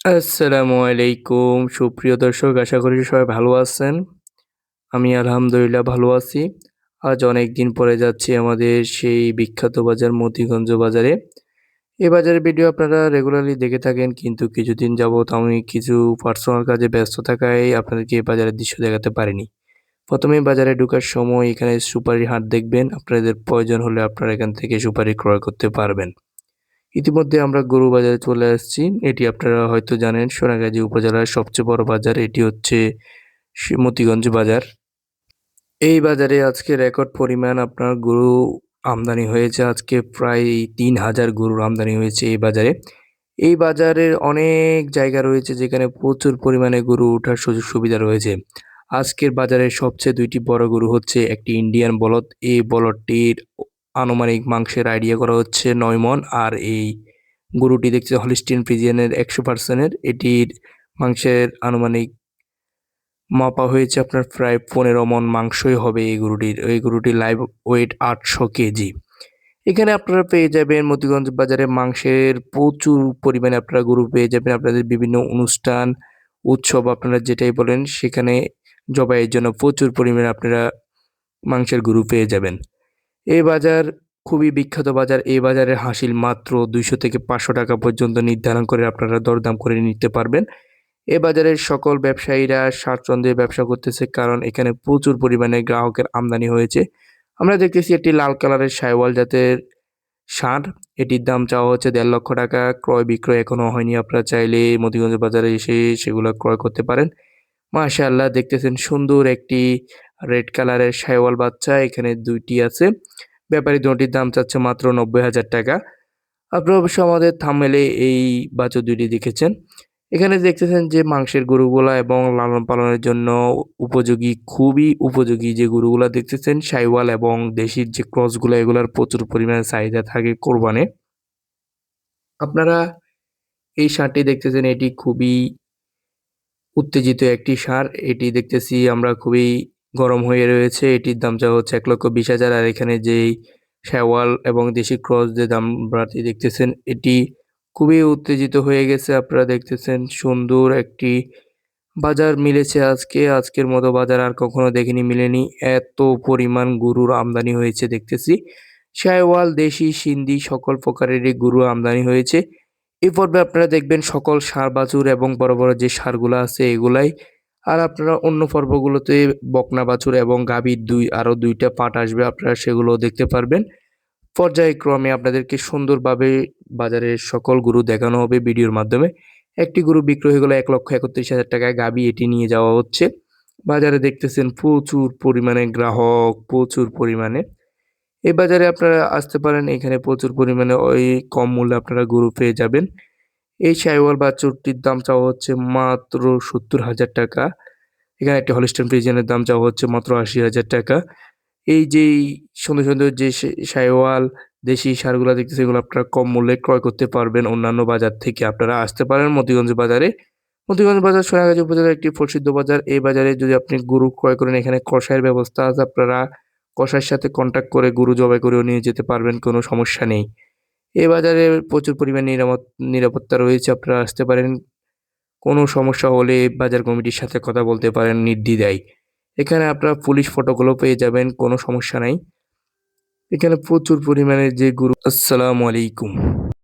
আসসালামু আলাইকুম। সুপ্রিয় দর্শক, আশা করি সবাই ভালো আছেন। আমি আলহামদুলিল্লাহ ভালো আছি। আজ অনেক দিন পরে যাচ্ছি আমাদের সেই বিখ্যাত বাজার, মতিগঞ্জ বাজারে। এই বাজারের ভিডিও আপনারা রেগুলারলি দেখে থাকেন, কিন্তু কিছুদিন যাবৎ আমি কিছু পার্সোনাল কাজে ব্যস্ত থাকায় আপনাদেরকে এই বাজারের দৃশ্য দেখাতে পারিনি। প্রথমে বাজারে ঢুকার সময় এখানে সুপারির হাট দেখবেন। আপনাদের প্রয়োজন হলে আপনারা এখান থেকে সুপারি ক্রয় করতে পারবেন। ইতিমধ্যে আমরা গরু বাজারে চলে আসছি। এটি আপনারা হয়তো জানেন, সোনাগাজী উপজেলার সবচেয়ে বড় বাজার। এটি হচ্ছে মতিগঞ্জ বাজার। এই বাজারে আজকে রেকর্ড পরিমাণ আপনার গরু আমদানি হয়েছে। আজকে প্রায় তিন হাজার গরুর আমদানি হয়েছে এই বাজারে। এই বাজারের অনেক জায়গা রয়েছে যেখানে প্রচুর পরিমাণে গরু ওঠার সুযোগ সুবিধা রয়েছে। আজকের বাজারে সবচেয়ে দুইটি বড় গরু হচ্ছে একটি ইন্ডিয়ান বলদ। এই বলদটির আনুমানিক মাংসের আইডিয়া করা হচ্ছে নয় মন। আর এই গরুটি দেখছে হলিস্টিন ফ্রিজিয়ানের একশো পার্সেন্টের এটির মাংসের আনুমানিক মাপা হয়েছে আপনার প্রায় পনেরো মন মাংসই হবে এই গরুটির। এই গরুটির লাইভ ওয়েট আটশো কেজি। এখানে আপনারা পেয়ে যাবেন মতিগঞ্জ বাজারে মাংসের প্রচুর পরিমাণে আপনারা গরু পেয়ে যাবেন। আপনাদের বিভিন্ন অনুষ্ঠান, উৎসব আপনারা যেটাই বলেন, সেখানে জবাইয়ের জন্য প্রচুর পরিমাণে আপনারা মাংসের গরু পেয়ে যাবেন। এই বাজার খুবই বিখ্যাত বাজার। এই বাজারের হাসিল মাত্র দুইশো থেকে পাঁচশো টাকা পর্যন্ত নির্ধারণ করে আপনারা দরদাম করে নিতে পারবেন। এ বাজারের সকল ব্যবসায়ীরা স্বাচ্ছন্দ্যে ব্যবসা করতেছে কারণ এখানে প্রচুর পরিমাণে গ্রাহকের আমদানি হয়েছে। আমরা দেখতেছি একটি লাল কালারের সাইওয়াল জাতের ষাঁড়। এটির দাম চাওয়া হচ্ছে দেড় লক্ষ টাকা। ক্রয় বিক্রয় এখনও হয়নি। আপনারা চাইলে মতিগঞ্জ বাজারে এসে সেগুলো ক্রয় করতে পারেন। মাশাআল্লাহ, দেখতেছেন সুন্দর একটি রেড কালারের সাইওয়াল বাচ্চা, এখানে দুইটি আছে। ব্যাপারী দুটির দাম চাচ্ছে মাত্র নব্বই হাজার টাকা। আপনারা অবশ্য আমাদের থামেলে এই বাছুর দুইটি দেখেছেন। এখানে দেখতেছেন যে মাংসের গরুগুলা এবং লালন পালনের জন্য উপযোগী, খুবই উপযোগী যে গরুগুলা দেখতেছেন সাইওয়াল এবং দেশির যে ক্রসগুলো, এগুলার প্রচুর পরিমাণে চাহিদা থাকে কোরবানে। আপনারা এই সারটি দেখতেছেন, এটি খুবই উত্তেজিত একটি সার। এটি দেখতেছি আমরা খুবই গরম হয়ে রয়েছে। এটির দাম যা হচ্ছে এক লক্ষ বিশ হাজার। আর এখানে যেই শেওয়াল এবং দেশি ক্রস যে দাম বাড়তি দেখতেছেন, এটি খুবই উত্তেজিত হয়ে গেছে আপনারা দেখতেছেন। সুন্দর একটি বাজার মিলেছে আজকে। আজকের মতো বাজার আর কখনো দেখিনি, মিলেনি। এত পরিমাণ গরুর আমদানি হয়েছে দেখতেছি। শায়ওয়াল দেশি, সিন্ধি সকল প্রকারেরই গরু আমদানি হয়েছে। এই পর্বে আপনারা দেখবেন সকল সার, বাছুর এবং বড় বড় যে সারগুলো আছে, এগুলাই আর আপনারা অন্য পর্বগুলোতে বকনা, বাছুর এবং গাভীর দুই, আরও দুইটা পাট আসবে, আপনারা সেগুলো দেখতে পারবেন। পর্যায়ক্রমে আপনাদেরকে সুন্দরভাবে বাজারের সকল গরু দেখানো হবে ভিডিওর মাধ্যমে। একটি গরু বিক্রয় হয়ে গেলো এক লক্ষ একত্রিশ হাজার টাকায় গাবি এটি নিয়ে যাওয়া হচ্ছে। বাজারে দেখতেছেন প্রচুর পরিমাণে গ্রাহক, প্রচুর পরিমাণে। এই বাজারে আপনারা আসতে পারেন, এখানে প্রচুর পরিমাণে ওই কম মূল্যে আপনারা গরু পেয়ে যাবেন। এই সাইওয়াল বাছুরটির দাম চাওয়া হচ্ছে মাত্র সত্তর হাজার টাকা। এখানে একটি হলিস্টন ফ্রিজিয়ানের দাম চাওয়া হচ্ছে মাত্র আশি হাজার টাকা। এই যেই সুন্দর সুন্দর যে সাইওয়াল দেশি সারগুলো দেখতেছে, এগুলো আপনারা কম মূল্যে ক্রয় করতে পারবেন অন্যান্য বাজার থেকে। আপনারা আসতে পারেন মতিগঞ্জ বাজারে। মতিগঞ্জ বাজার সোনাগাজী উপজেলার একটি প্রসিদ্ধ বাজার। এই বাজারে যদি আপনি গরু ক্রয় করেন, এখানে কষায়ের ব্যবস্থা আছে। আপনারা কষার সাথে কন্ট্যাক্ট করে গরু জবাই করেও নিয়ে যেতে পারবেন, কোনো সমস্যা নেই। এই বাজারে প্রচুর পরিমাণ নিরাপদ নিরাপত্তা রয়েছে, আপনারা আসতে পারেন। কোনো সমস্যা হলে বাজার কমিটির সাথে কথা বলতে পারেন, নির্দ্বিধায়। এখানে আপনারা পুলিশ ফটোগুলো পেয়ে যাবেন, কোনো সমস্যা নাই। এখানে প্রচুর পরিমাণে যে গুরু, আসসালামু আলাইকুম।